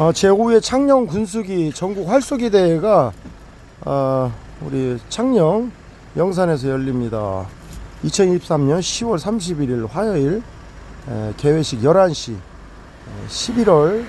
어, 제5회 창녕 군수기 전국 활쏘기 대회가 어, 우리 창녕 영산에서 열립니다. 2023년 10월 31일 화요일 에, 개회식 11시 에, 11월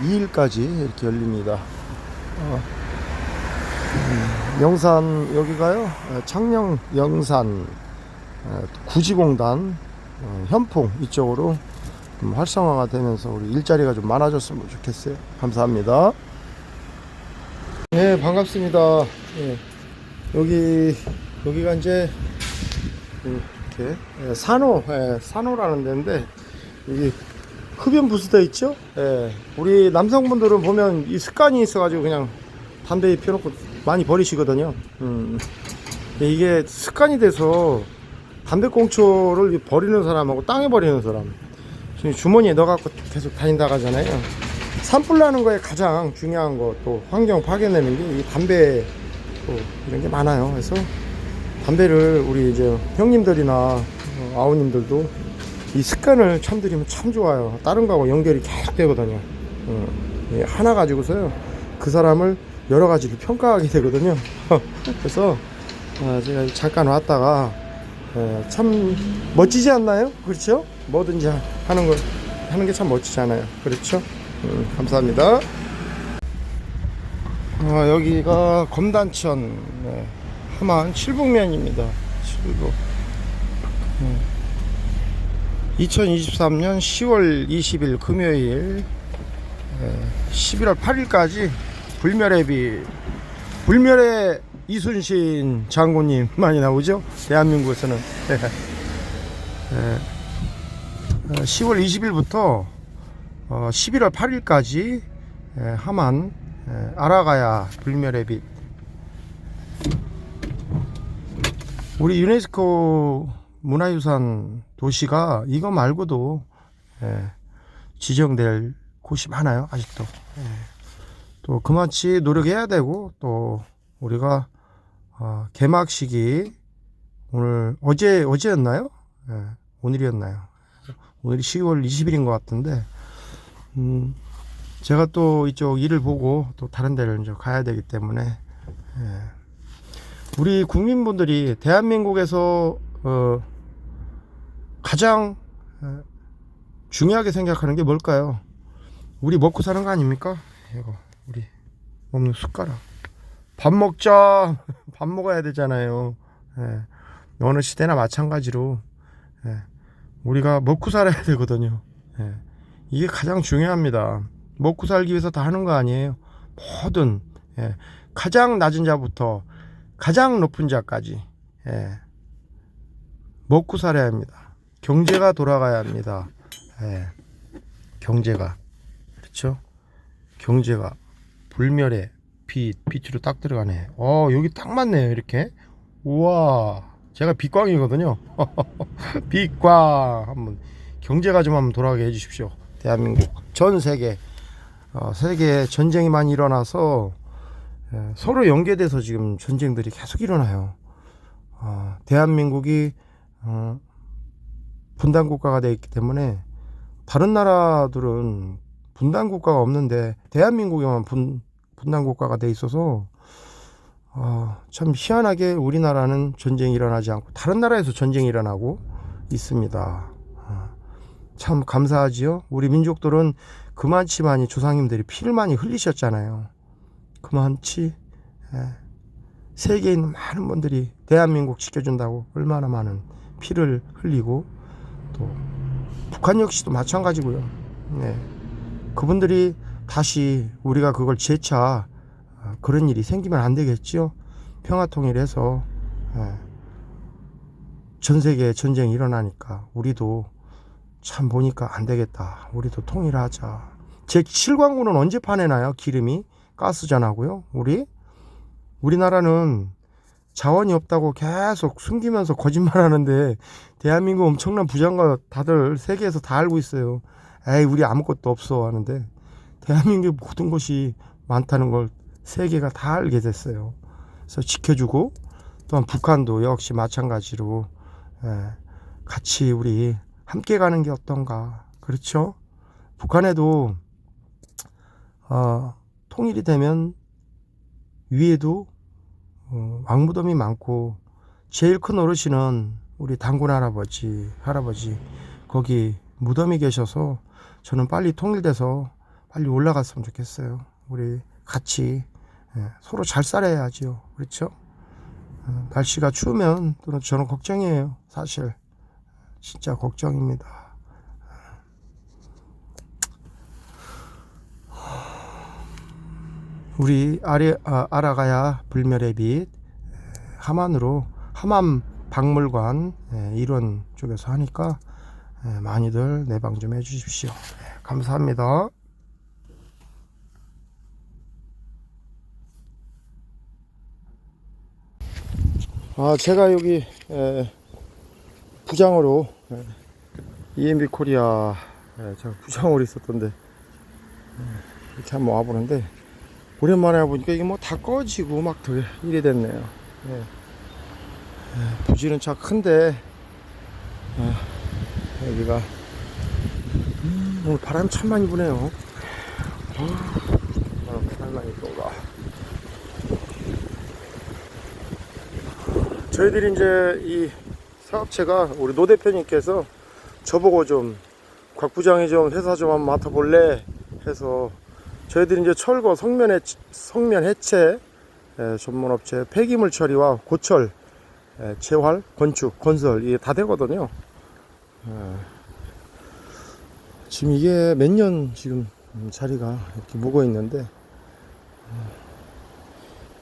2일까지 이렇게 열립니다. 어, 음, 영산 여기가요 에, 창녕 영산 에, 구지공단 어, 현풍 이쪽으로 좀 활성화가 되면서 우리 일자리가 좀 많아졌으면 좋겠어요. 감사합니다. 네, 반갑습니다. 예, 여기 여기가 이제 이렇게 예, 산호, 예, 산호라는 데인데 여기 흡연 부스대 있죠? 예, 우리 남성분들은 보면 이 습관이 있어가지고 그냥 담배 피워놓고 많이 버리시거든요. 음, 이게 습관이 돼서 담배꽁초를 버리는 사람하고 땅에 버리는 사람 주머니에 넣어갖고 계속 다닌다 하잖아요. 산불 나는 거에 가장 중요한 거 또 환경 파괴내는 게 이 담배 또 이런 게 많아요. 그래서 담배를 우리 이제 형님들이나 어, 아우님들도 이 습관을 참들이면 참 좋아요. 다른 거하고 연결이 계속 되거든요. 어, 이 하나 가지고서요 그 사람을 여러 가지로 평가하게 되거든요. 그래서 어, 제가 잠깐 왔다가 예, 참 멋지지 않나요? 그렇죠? 뭐든지 하는 거 하는 게 참 멋지잖아요. 그렇죠? 음, 감사합니다. 어, 여기가 검단천 네, 함안 칠북면입니다. 칠북. 음. 2023년 10월 20일 금요일 예, 11월 8일까지 불멸의 빛 불멸의 이순신 장군님 많이 나오죠? 대한민국에서는. 예. 어, 10월 20일부터 11월 8일까지 하만 예, 아라가야 불멸의 빛 우리 유네스코 문화유산 도시가 이거 말고도 예, 지정될 곳이 많아요 아직도 예. 또 그만치 노력해야 되고 또 우리가 어, 개막식이 오늘 어제 어제였나요? 예, 오늘이었나요? 오늘이 10월 20일인 것 같은데 음, 제가 또 이쪽 일을 보고 또 다른 데를 이제 가야 되기 때문에 예. 우리 국민분들이 대한민국에서 어, 가장 어, 중요하게 생각하는 게 뭘까요? 우리 먹고 사는 거 아닙니까? 이거 우리 먹는 숟가락 밥 먹자 밥 먹어야 되잖아요. 예. 어느 시대나 마찬가지로 예. 우리가 먹고 살아야 되거든요. 예. 이게 가장 중요합니다. 먹고 살기 위해서 다 하는 거 아니에요. 모든 예. 가장 낮은 자부터 가장 높은 자까지 예. 먹고 살아야 합니다. 경제가 돌아가야 합니다. 예. 경제가 그렇죠? 경제가 불멸의 빛 빛으로 딱 들어가네. 어 여기 딱 맞네요 이렇게. 우와 제가 빛광이거든요. 빛광 한번 경제가 좀 한번 돌아가게 해주십시오. 대한민국 전 세계 어, 세계 전쟁이 많이 일어나서 예, 서로 연계돼서 지금 전쟁들이 계속 일어나요. 어, 대한민국이 어, 분단 국가가 되어 있기 때문에 다른 나라들은 분단 국가가 없는데 대한민국에만 분, 분단 국가가 돼 있어서 어, 참 희한하게 우리나라는 전쟁이 일어나지 않고 다른 나라에서 전쟁이 일어나고 있습니다. 어, 참 감사하지요. 우리 민족들은 그만치 많이 조상님들이 피를 많이 흘리셨잖아요. 그만치 예, 세계에 있는 많은 분들이 대한민국 지켜준다고 얼마나 많은 피를 흘리고 또 북한 역시도 마찬가지고요. 네. 그분들이 다시 우리가 그걸 재차 어, 그런 일이 생기면 안 되겠지요. 평화 통일해서 예, 전 세계에 전쟁이 일어나니까 우리도 참 보니까 안 되겠다. 우리도 통일하자. 제 실광구는 언제 파내나요? 기름이 가스전하고요. 우리 우리나라는 자원이 없다고 계속 숨기면서 거짓말하는데 대한민국 엄청난 부장과 다들 세계에서 다 알고 있어요. 에이 우리 아무것도 없어 하는데 대한민국 모든 것이 많다는 걸 세계가 다 알게 됐어요. 그래서 지켜주고 또한 북한도 역시 마찬가지로 예, 같이 우리 함께 가는 게 어떤가 그렇죠? 북한에도 어, 통일이 되면 위에도 어, 왕무덤이 많고 제일 큰 어르신은 우리 당군 할아버지 할아버지 거기 무덤이 계셔서 저는 빨리 통일돼서 빨리 올라갔으면 좋겠어요. 우리 같이 예, 서로 잘 살아야지요. 그렇죠? 어, 날씨가 추우면 또 저는 걱정이에요. 사실 진짜 걱정입니다. 우리 아래, 아, 알아가야 불멸의 빛 하만으로 하만 박물관 예, 이런 쪽에서 하니까 예, 많이들 내방 좀 해주십시오. 예, 감사합니다. 아 제가 여기 에, 부장으로 에, EMB 코리아 에, 제가 부장으로 있었던데 에, 이렇게 한번 와보는데 오랜만에 와보니까 이게 뭐 다 꺼지고 막더 일이 됐네요. 예. 에, 부지는 참 큰데 아, 여기가 음, 오늘 바람 참 많이 부네요. 아, 바람 참 많이 부가. 저희들이 이제 이 사업체가 우리 노 대표님께서 저보고 좀 곽 부장이 좀 회사 좀 한번 맡아볼래 해서 저희들이 이제 철거 성면 해 성면 해체 에, 전문업체 폐기물 처리와 고철 에, 재활 건축 건설 이게 다 되거든요. 에, 지금 이게 몇 년 지금 음, 자리가 이렇게 묵어 있는데 에,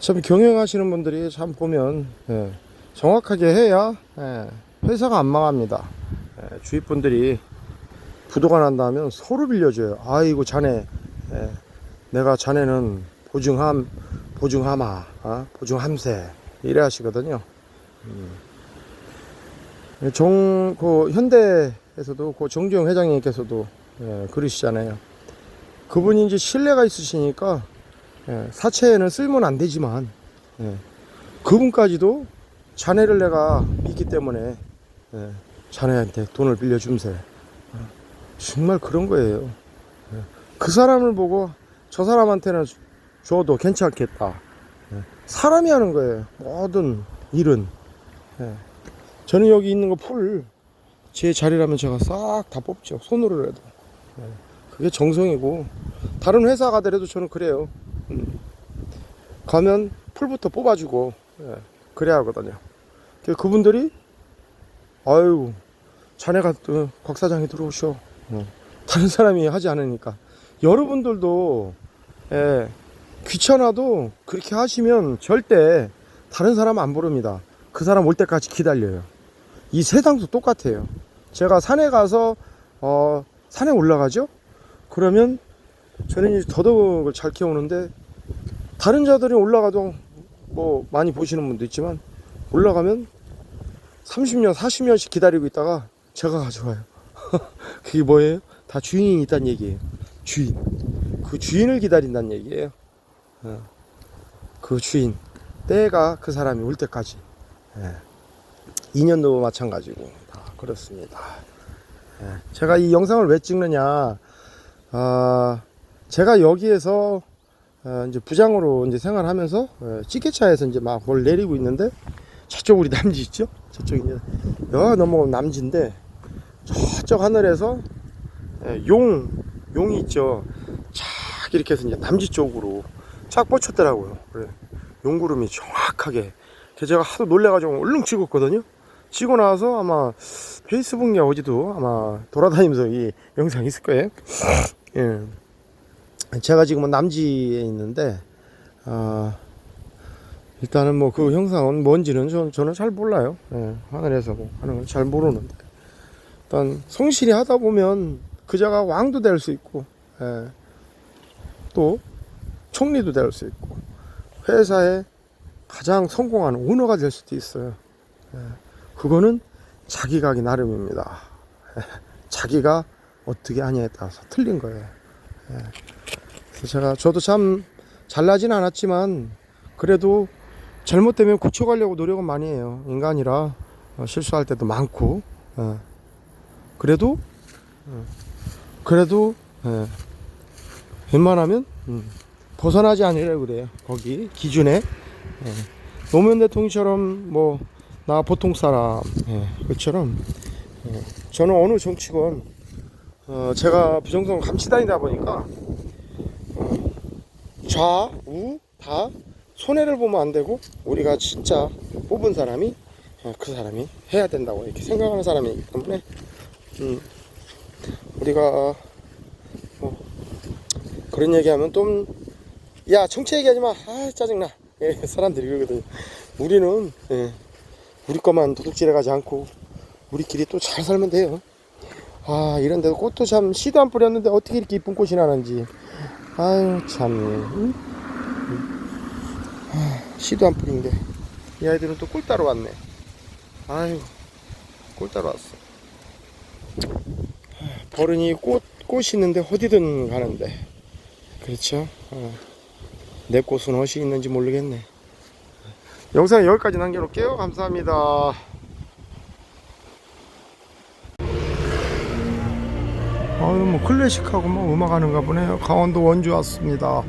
참 경영하시는 분들이 참 보면 예, 정확하게 해야 예, 회사가 안 망합니다. 예, 주위 분들이 부도가 난다면 서로 빌려줘요. 아이고 자네, 예, 내가 자네는 보증함, 보증하마, 어? 보증함세 이래 하시거든요. 음. 정, 그 현대에서도 그 정주영 회장님께서도 예, 그러시잖아요. 그분이 이제 신뢰가 있으시니까 예, 사채에는 쓸면 안 되지만 예, 그분까지도 자네를 내가 믿기 때문에 예, 자네한테 돈을 빌려줌세. 어, 정말 그런 거예요. 예, 그 사람을 보고 저 사람한테는 주- 줘도 괜찮겠다. 예, 사람이 하는 거예요. 모든 일은. 예, 저는 여기 있는 거 풀 제 자리라면 제가 싹 다 뽑죠. 손으로라도. 예, 그게 정성이고 다른 회사 가더라도 저는 그래요. 음. 가면 풀부터 뽑아주고 예, 그래야 하거든요. 그 그분들이 아유 자네가 또곽 사장이 들어오셔. 어, 다른 사람이 하지 않으니까 여러분들도 예, 귀찮아도 그렇게 하시면 절대 다른 사람 안 부릅니다. 그 사람 올 때까지 기다려요. 이 세상도 똑같아요. 제가 산에 가서 어, 산에 올라가죠. 그러면 저는 이제 더덕을 잘 키우는데 다른 자들이 올라가도 뭐 많이 보시는 분도 있지만 올라가면 30년, 40년씩 기다리고 있다가 제가 가져와요. 그게 뭐예요? 다 주인이 있다는 얘기예요. 주인. 그 주인을 기다린다는 얘기예요. 어. 그 주인. 때가 그 사람이 올 때까지. 예. 2년도 마찬가지고 다 그렇습니다. 예. 제가 이 영상을 왜 찍느냐? 아, 제가 여기에서 어, 이제 부장으로 이제 생활하면서 어, 찌개차에서 이제 막 뭘 내리고 있는데 저쪽 우리 남지 있죠? 저쪽 이제 여 넘어가면 남지인데 저쪽 하늘에서 예, 용 용이 있죠. 착 이렇게 해서 이제 남지 쪽으로 착 뻗쳤더라고요. 그래 용구름이 정확하게 제가 하도 놀래가지고 얼른 찍었거든요. 찍고 나서 아마 페이스북이나 어디도 아마 돌아다니면서 이 영상 있을 거예요. 예. 제가 지금은 남지에 있는데 아 일단은 뭐 그 형상은 뭔지는 저, 저는 잘 몰라요. 예, 하늘에서 뭐 하는 건잘 모르는데 일단 성실히 하다 보면 그자가 왕도 될 수 있고 예, 또 총리도 될 수 있고 회사의 가장 성공한 오너가 될 수도 있어요. 예, 그거는 자기가 하기 나름입니다. 예, 자기가 어떻게 하냐에 따라서 틀린 거예요. 예. 제가 저도 참 잘나진 않았지만 그래도 잘못되면 고쳐가려고 노력은 많이 해요. 인간이라 어, 실수할 때도 많고 어. 그래도 어, 그래도 예, 웬만하면 음, 벗어나지 않으려고 그래요. 거기 기준에 예. 노무현 대통령처럼 뭐 나 보통 사람 예, 그처럼 예. 저는 어느 정치건 어, 제가 부정선 감시 다니다 보니까 어, 좌우 다 손해를 보면 안 되고 우리가 진짜 뽑은 사람이 어, 그 사람이 해야 된다고 이렇게 생각하는 사람이기 때문에 음, 우리가 뭐 그런 얘기하면 좀 야 정치 얘기하지 마. 아 짜증나. 예, 사람들이 그러거든요. 우리는 예, 우리 것만 도둑질해 가지 않고 우리끼리 또 잘 살면 돼요. 아 이런 데도 꽃도 참 씨도 안 뿌렸는데 어떻게 이렇게 이쁜 꽃이 나는지. 아유 참. 씨도 안 뿌린데 이 아이들은 또 꿀 따러 왔네. 아유 꿀 따러 왔어. 버른이 꽃 꽃이 있는데 어디든 가는데. 그렇죠. 어. 내 꽃은 어디 있는지 모르겠네. 영상 여기까지 남겨놓을게요. 감사합니다. 아유 뭐 클래식하고 뭐 음악 하는가 보네요. 강원도 원주 왔습니다.